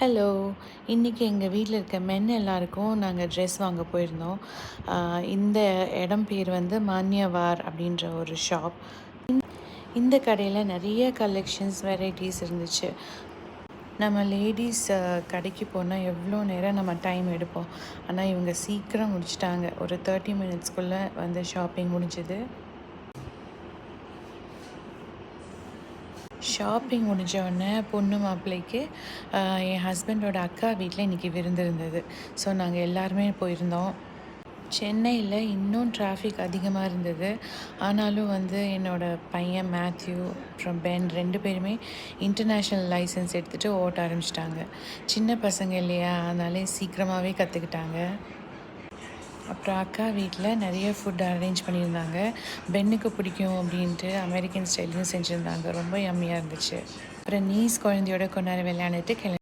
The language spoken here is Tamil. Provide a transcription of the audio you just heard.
ஹலோ இன்றைக்கி எங்கள் வீட்டில் இருக்க மென் எல்லாருக்கும் நாங்கள் ட்ரெஸ் வாங்க போயிருந்தோம். இந்த இடம் பேர் வந்து மான்யவார் அப்படின்ற ஒரு ஷாப் இந்த கடையில் நிறைய கலெக்ஷன்ஸ் வெரைட்டிஸ் இருந்துச்சு. நம்ம லேடிஸ் கடைக்கு போனால் எவ்வளோ நேரம் நம்ம டைம் எடுப்போம். ஆனால் இவங்க சீக்கிரம் முடிச்சிட்டாங்க. ஒரு தேர்ட்டி மினிட்ஸ்க்குள்ளே வந்து ஷாப்பிங் முடிஞ்சுது. ஷாப்பிங் முடிஞ்ச உடனே பொண்ணு மாப்பிள்ளைக்கு என் ஹஸ்பண்டோட அக்கா வீட்டில் இன்றைக்கி விருந்து இருந்தது. ஸோ நாங்கள் எல்லாருமே போயிருந்தோம். சென்னையில் இன்னும் டிராஃபிக் அதிகமாக இருந்தது. ஆனாலும் வந்து என்னோடய பையன் மேத்யூ அப்புறம் பென் ரெண்டு பேருமே இன்டர்நேஷ்னல் லைசன்ஸ் எடுத்துகிட்டு ஓட்ட ஆரம்பிச்சிட்டாங்க. சின்ன பசங்க இல்லையா? அதனாலே சீக்கிரமாகவே கற்றுக்கிட்டாங்க அப்புறம் அக்கா வீட்டில் நிறைய ஃபுட் அரேஞ்ச் பண்ணியிருந்தாங்க. பென்னுக்கு பிடிக்கும் அப்படின்ட்டு அமெரிக்கன் ஸ்டைலையும் செஞ்சுருந்தாங்க. ரொம்ப யம்மியாக இருந்துச்சு. அப்புறம் நீஸ் குழந்தையோட கொண்டாட விளையாண்டுட்டு கிளம்பி